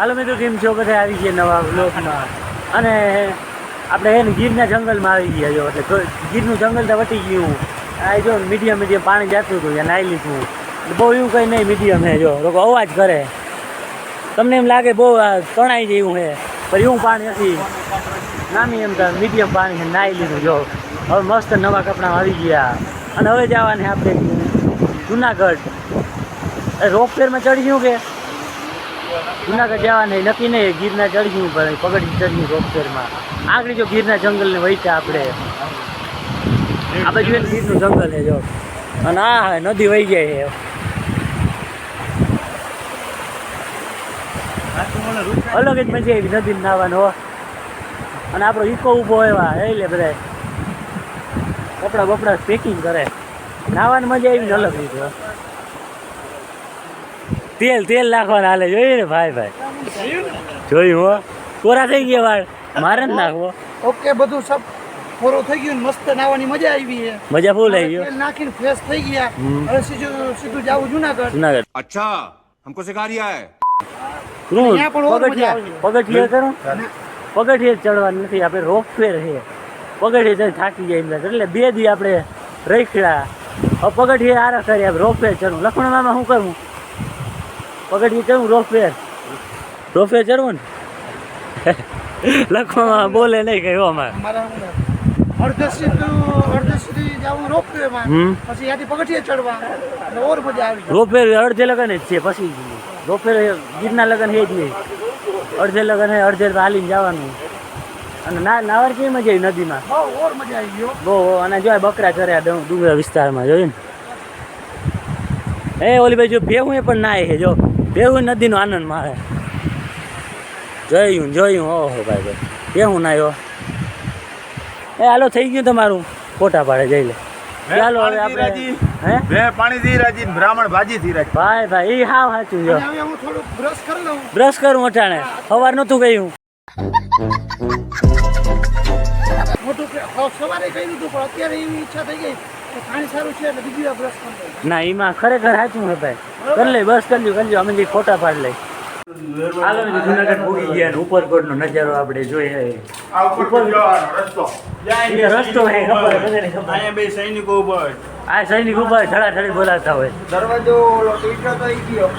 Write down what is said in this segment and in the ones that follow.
હાલો મિત્રો, કેમ છો? બધા આવી ગયા નવા બ્લોકમાં અને આપણે એને ગીરના જંગલમાં આવી ગયા જો. એટલે ગીરનું જંગલ તો વટી ગયું. આ જો મીડિયમ મીડિયમ પાણી જતું હતું, ત્યાં નાહી લીધું. બહુ એવું કંઈ નહીં, મીડિયમ હે જો. લોકો અવાજ કરે. તમને એમ લાગે બહુ તણાઈ જેવું છે પણ એવું પાણી નથી. નામી એમ તો મીડિયમ પાણી છે નાહી લીધું જો. હવે મસ્ત નવા કપડાં આવી ગયા. અને હવે જવાને આપણે જુનાગઢ. રોપ રોપવેરમાં ચડી ગયું કે? જુનાગઢ જવાને નક્કી નહીં ગીરના ચડ્યું પણ પગડી ચડ્યું ગયું આગળ જો ગીરના જંગલને વહીતા આપણે. આ બાજુ ગીરનું જંગલ છે, જો. અને આ નદી વહી જાય છે. અલગ જ મજા આવી નદી નાવાનો હો. અને આપણો ઈકો ઊભો એવા એટલે બધા. કપડા બપડા પેકિંગ કરે. નાવાની મજા આવી અલગ રીતે. તેલ તેલ નાખવાના હાલે. જોઈએ ને ભાઈ ભાઈ? જોયું હો? કોરા થઈ ગયા વાળ? મારે જ નાખવો. ઓકે બધું સબ કોરો થઈ ગયું મસ્ત નાવાની મજા આવી છે. મજા ફૂલ આવી ગયો નાખીને ફ્રેશ થઈ ગયા. હવે સીધું સીધું જાવું જુનાગઢ. જુનાગઢ. અચ્છા હમકો સિખા રહ્યા હે ક્રૂઝ પગથિયા. પગથિયા કરો પગથિયે ચડવાનું નથી આપણે રોપ વે રહીએ પગથિયે ચડી થાકી જાય એમ એટલે બે દી આપણે રખડ્યા પગથિયે આરા કર્યા રોપ વે ચડવું. લખણમાં શું કરવું? પગથિયે ચડવું રોપવેર રોપવેર ચડવું ને? લખવામાં બોલે નહીં કઈ અમારે. રોપવેર અડધે લગન જ છે પછી રોપવેર ગીરના લગન એ જ નહીં. અડધે લગન હે અડધે હાલીને જવાનું. અને ના નાવાર કેવી મજા આવી નદીમાં? બહુ ઓર મજા આવી ગયો. બહુ અને જો બકરા ચર્યા ડું- ડુંગરા વિસ્તારમાં જોયું ને? એ ઓલી બાજુ ભેવું એ પણ નાય છે જો. ભેહું નદીનો આનંદ મારે. જોયું જોયું ઓહો ભાઈ ભાઈ બેહું નાયો એ હાલો થઈ ગયું તમારું ફોટા પાડે જઈ લે. ચાલો હવે આપણે હે? બે પાણી થી રાજી બ્રાહ્મણ ભાજી થી રાજી. ભાઈ ભાઈ એ હાવ સાચું જો. હવે હું થોડું બ્રશ કરી લઉં. બ્રશ કરું અટાણે. સવાર નહોતું ગયું. મોટું કે- સવારે કહ્યું હતું પણ અત્યારે એવી ઈચ્છા થઈ ગઈ. ના એમાં ખરેખર સાચું હે ભાઈ. કરી લે બસ કરી લ્યો કરી લ્યો. અમે જે ફોટા પાડ લઈ હાલો ને જુનાગઢ ભૂગી ગયા ને ઉપરકોટનો નજારો આપણે જોઈએ. રસ્તો. હે ખબર હે, હે. બે સૈનિકો આ સૈનિક ઉપર ઠડાઠડી બોલાતા હોય. દરવાજો ઓલો ટીચર તો ઈ ગયો.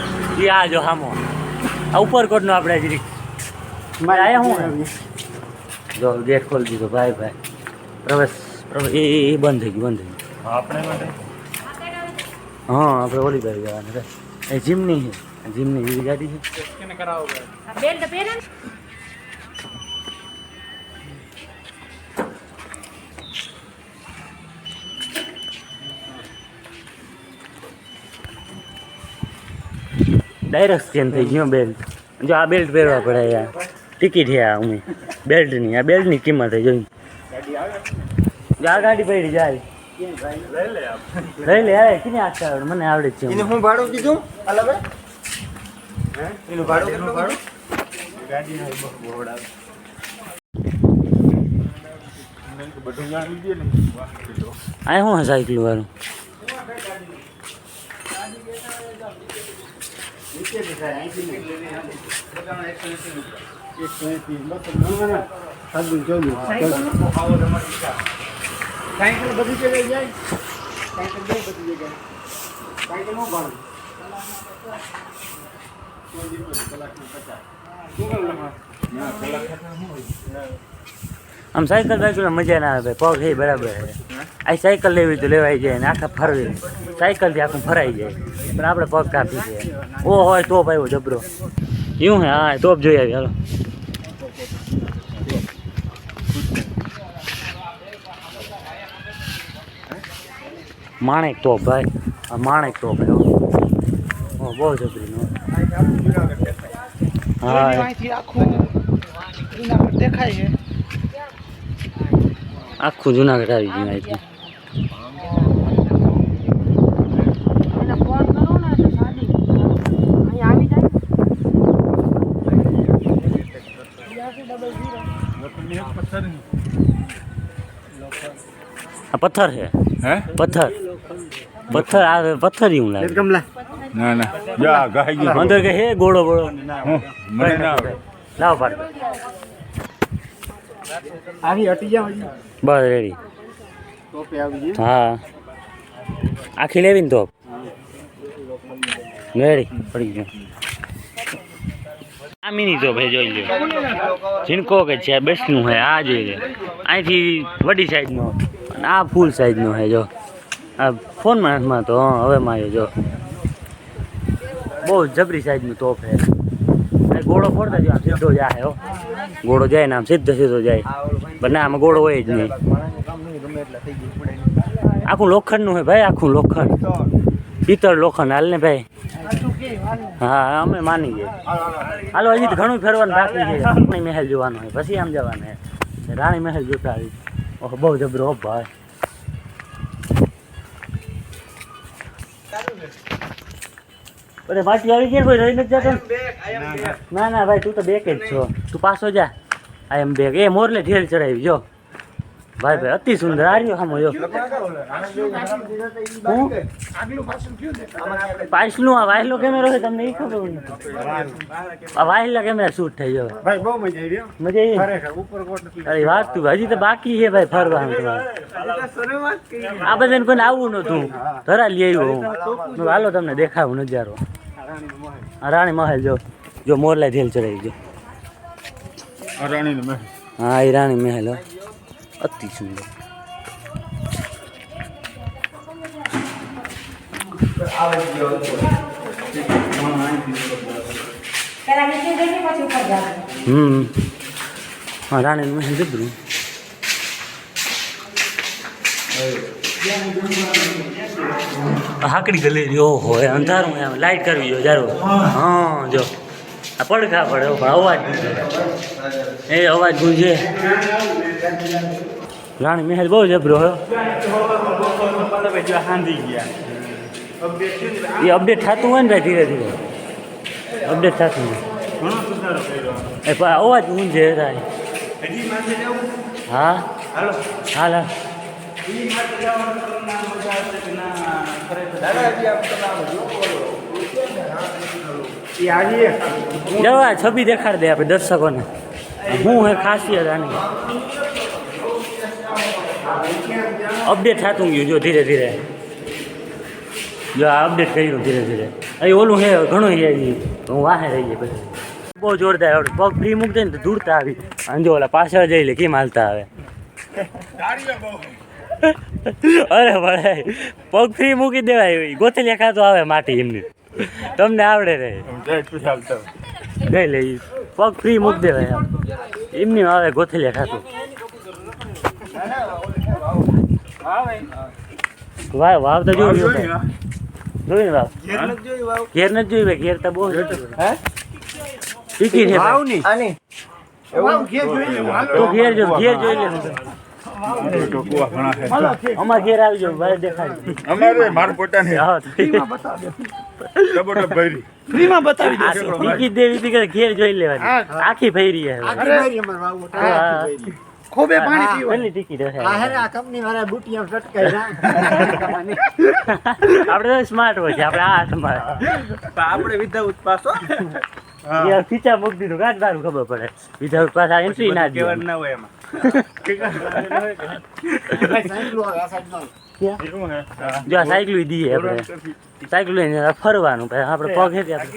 એ આ જો હામો. આ ઉપરકોટનો આપણે મારે આયા શું જો ગેટ ખોલી દીધો. ભાઈ ભાઈ. પ્રવેશ પ્રવેશ. એ બંધ થઈ ગયું બંધ થઈ ગયું. આપણે માટે? હા આપણે ઓલી બાજુ જવાનું રે. એ જીમની છે. જીમની એવી ગાડી છે. કેને કરાવો બેલ્ટ પહેરે ડાયરેક્ટ સ્કેન થઈ ગયો બેલ્ટ. જો આ બેલ્ટ પહેરવા પડે યાર. ટિકિટ છે આ હું બેલ્ટની. આ બેલ્ટની કિંમત છે જોઈ. જો આ ગાડી પડી જાય. લઈ લે અરે કેને આખા આવડે મને આવડે જ છે હું ભાડું દીધું અલગ એનું ભાડું કેટલું ભાડું બધું જાણી દે ને આ શું હે સાયકલ વાળું સાયકલ બધી જગ્યાએ જાય? સાયકલ બહુ બધી જગ્યાએ સાયકલ નો ભાડું આમ સાયકલ બાયકલ મજા ના આવે પગ એ બરાબર છે આ સાયકલ લેવી તો લેવાઈ જાય ને આખા ફરવી. સાયકલથી આખું ફરાઈ જાય. પણ આપણે પગ કાપી જાય ઓ હોય તોપ આવ્યો જબરો. એવું હે હા તોપ જોઈ આવી હાલો. માણેક તોપ ભાઈ આ માણેક તોપ આવ્યો ઓ બહુ જબરી નો હા અહીંથી આખું જુનાગઢ દેખાય છે આખું જુનાગઢ આવી ગયું અહીંથી એને ફોન કરો ને પથ્થર આવે પથ્થર પથ્થર આ પથ્થર એવું લાગે કમલા ના ના. જા ગાઈ ગયું. અંદર કે હે ગોળો ગોળો. મને ના આવે લાવ પાડ આની હટી જાવ હજી. બસ રેડી ટોપે આવી ગઈ હા. આખી લેવી ને ટોપ રેડી પડી ગયો. આ મિની તો ભાઈ જોઈ લ્યો. ઝીણકો કે છે બેસનું હે આ જોઈ લે અહીંથી વડી સાઈઝનો અને આ ફૂલ સાઈઝનો હે જો. આ ફોનમાં હાથમાં તો હા, હવે માયો જો. બહુ જબરી સાઈઝનું તોપ છે. ગોળો ફોડતા જો આમ સીધો જાય, હો. ગોળો જાય ને આમ સીધો સીધો જાય. પણ ના આમાં ગોળો હોય જ નહીં. આખું લોખંડનું હોય ભાઈ, આખું લોખંડ. પિત્તળ લોખંડ હાલ ને ભાઈ. હા, અમે માની ગયા. હાલો, હજી ઘણું ફેરવાનું બાકી છે. રાણી મહેલ જોવાનું હોય, પછી આમ જવાનું છે. રાણી મહેલ જોતા આવી ઓહ, બહુ જબરો ભાઈ. અરે માટી આવી ગયા કોઈ? રહી નથી જતો? ને? ના. ના ભાઈ તું તો બેક જ છો. તું પાછો જા. આઈ એમ બેક એ મોરલે ઢેલ ચડાવી જો. ભાઈ ભાઈ અતિ સુંદર. આ રહ્યો સામો જો પાછલું આ વાયલો કેમેરો છે તમને એ ખબર નથી આ વાયલા કેમેરા શૂટ થઈ ગયો ભાઈ બહુ મજા આવી મજા આવી? ઉપર અરે વાત તું હજી તો બાકી છે ભાઈ ફરવાનું તમારે આ બધાને કોઈને આવવું નતું ધરા લઈ આવ્યો હું. હાલો તમને દેખાવું નજારો. આ રાણી મહેલ જો. જો મોરલા ઢેલ ચડાવી જો રાણી મહેલ. હા એ રાણી મહેલ હો. અતિ સુંદર. હમ. રાણી મહેલ જબરું. હાકડી ગલેરી ઓહો અંધારું એમ. લાઈટ કરવી જો જારો. હા, જો. આ પડખા પડે અવાજ. એ અવાજ ગુંજે. રાણી મહેલ બહુ જબરો હો. એ અપડેટ થતું હોય ને ધીરે ધીરે. અપડેટ થતું હોય. એ અવાજ ગુંજે થાય હા? હાલ હાલ. જવા છબી દેખાડ દે આપણે દર્શકોને. હું હે ખાસિયત આની. અપડેટ થતું ગયું, જો ધીરે ધીરે. જો આ અપડેટ કર્યું ધીરે ધીરે. અહીં ઓલું હે ઘણું હે હું વાહે રહી જાય પછી. બહુ જોરદાર આવડે. પગ ફ્રી મૂકી દે ને તો દૂરતા આવી. અને જો ઓલા પાછળ જઈ લે, કેમ હાલતા આવે? અરે ભાઈ પગ ફ્રી મૂકી દેવાય ગોથલિયા ખાતો આવે માટી એમની. તમને આવડે રે. ગઈ લે પગ ફ્રી મૂકી દેવાય. એમની આવે ગોથલિયા ખાતું. વાહ વાવ તો જોયું જોયું ને વાવ? ઘેર નથી જોયું ભાઈ ઘેર તો બહુ ટીકી છે વાવ, ઘેર જોઈ લેવું તો ઘેર જો ઘેર જોઈ લે. અમાર ઘેર આવી જાવ ભાઈ દેખાડી અમારે મારા પોતાને. હા તો. ટબોટબ ભરી. ફ્રીમાં બતાવી દેવી હતી ઘેર જોઈ લેવાની? આખી ફેરી. ખોબે પાણી પીવા બુટિયા ટિકિટ હશે આપણે તો સ્માર્ટ હોય છે આપણે આ હાથમાં આપણે વિધાઉટ પાસો યાર ખીચા મૂકી દીધું કાટ તારું ખબર પડે. વિધાઉટ પાસ આ એન્ટ્રી ના કેવડ ના હોય એમાં. જો સાયકલ દીએ આપણે. સાયકલ લઈને ફરવાનું પછી આપણે પગ હે ત્યાં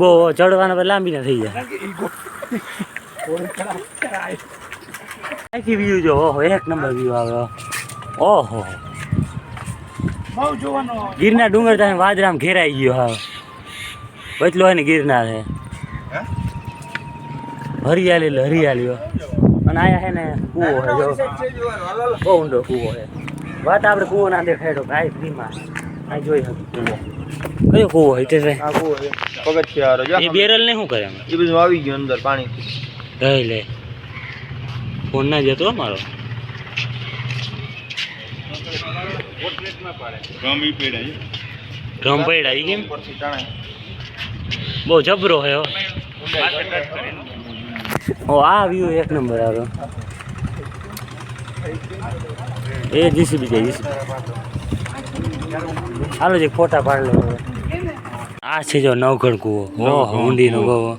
બહુ ચડવાના લાંબી ના થઈ જાય. અહીંથી વ્યૂ જો ઓહો એક નંબર વ્યૂ આવે ઓહો. બહુ જોવાનો ગીરના ડુંગર ત્યાં વાદરામ ઘેરાઈ ગયો હા. બચલો હોય ને ગિરનાર હે? હરિયાળી હરિયાળી અને આયા હે ને કૂવો હે જો. બહુ ઊંડો કૂવો હે વાત આપણે કૂવો ના દેખાડો ભાઈ ફ્રીમાં આ જોઈ હતી કયો કૂવો હોય તે ભાઈ? પગથિયા જો એ બેરલ ને શું કરે એમ? એ બધું આવી ગયું અંદર પાણી લઈ લે. ફોન ના જતો મારો. ડ્રમ કેમ? બહુ જબરો હે હો. ઓ આ વ્યૂ એક નંબર આવ્યો એ જીસીબી જાય જીસીબી હાલો જે ફોટા પાડી લો આ છે જો નવઘણ કૂવો. ઓહ ઊંડી નો.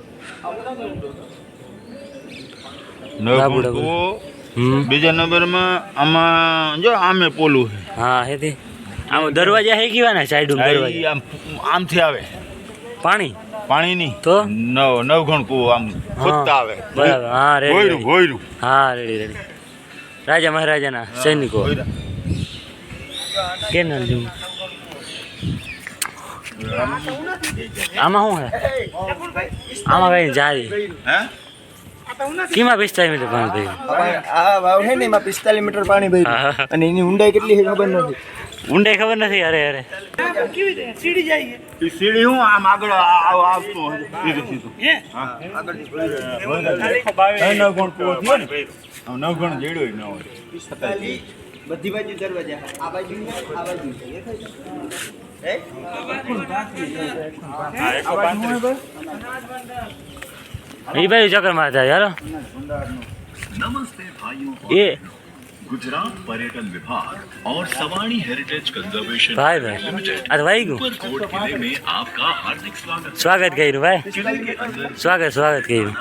હમ. બીજા નંબરમાં આમાં જો આમે પોલું છે. હા હેતી. આમ દરવાજા હે કેવા ને સાઈડ દરવાજા? આમ આમથી આવે. પાણી? પાણી ની તો? નવ નવઘણ કૂવો આમ ખોદતા આવે. બરાબર. હા રેડી ગોયરું. ગોયરું હા રેડી રેડી. રાજા મહારાજાના સૈનિકો. ગોયરા. કે જેવું આમાં શું હે આમાં કઈ જારી. હે? કીમાં પિસ્તાલીસ મીટર પાણી ભાઈ આ વાવ છે ને એમાં પિસ્તાલીસ મીટર પાણી ભાઈ અને એની ઊંડાઈ કેટલી છે ખબર નથી. ઊંડાઈ ખબર નથી? અરે અરે. કેવી સીડી જાય સીડી હું? આમ આગળ આવતું સીધું સીધું. નવ ગણ કૂવો થયો ને? નવ ગણ જેડો ન હોય. બધી બાજુ દરવાજા આ બાજુ ને આ બાજુ હે એ બાજુ ચક્કર મારતા ચાલો नमस्ते भाइयों એ गुजरात पर्यटन विभाग और सवाणी हेरिटेज कंजर्वेशन ભાઈ ભાઈ આ તો વાઈ ગયું कोट किले में आपका हार्दिक स्वागत સ્વાગત કર્યું ભાઈ किले के अंदर સ્વાગત સ્વાગત કર્યું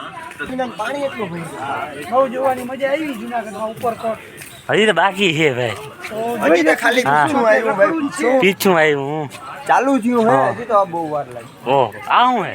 પાણી એટલું ભર્યું બહુ જોવાની મજા આવી જુનાગઢમાં ઉપરકોટ હજી તો બાકી છે ભાઈ. હજી તો ખાલી હા. પીછું આવ્યું ભાઈ. પીછું આવ્યું ચાલુ થયું હે હજી તો બહુ વાર લાગી. ઓહ આ હે?